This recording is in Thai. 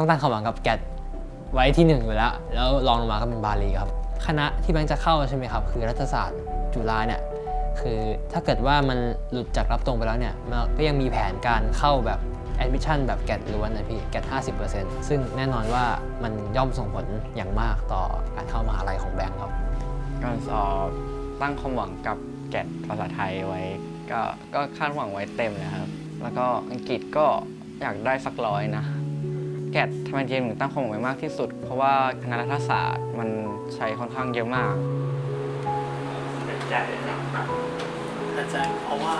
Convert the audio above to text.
ต้องตั้งความหวังกับแกดไว้ที่หนึ่งอยู่แล้ว แล้วรองลงมาก็เป็นบาลีครับ คณะที่แบงค์จะเข้าใช่ไหมครับ คือรัฐศาสตร์จุฬาเนี่ย คือถ้าเกิดว่ามันหลุดจากรับตรงไปแล้วเนี่ย มันก็ยังมีแผนการเข้าแบบแอดมิชชั่นแบบแกดล้วนนะพี่ แกด50%ซึ่งแน่นอนว่ามันย่อมส่งผลอย่างมากต่อการเข้ามหาลัยของแบงค์ครับก่อนสอบตั้งความหวังกับแกดภาษาไทยไว้ ก็ก็คาดหวังไว้เต็มนะครับ แล้วก็อังกฤษก็อยากได้สักร้อยนะ แกดทำไมเจมถึงตั้งความหวังไว้มากที่สุด เพราะว่าคณะรัฐศาสตร์มันใช้ค่อนข้างเยอะมากเสียใจนะอาจารย์เพราะว่า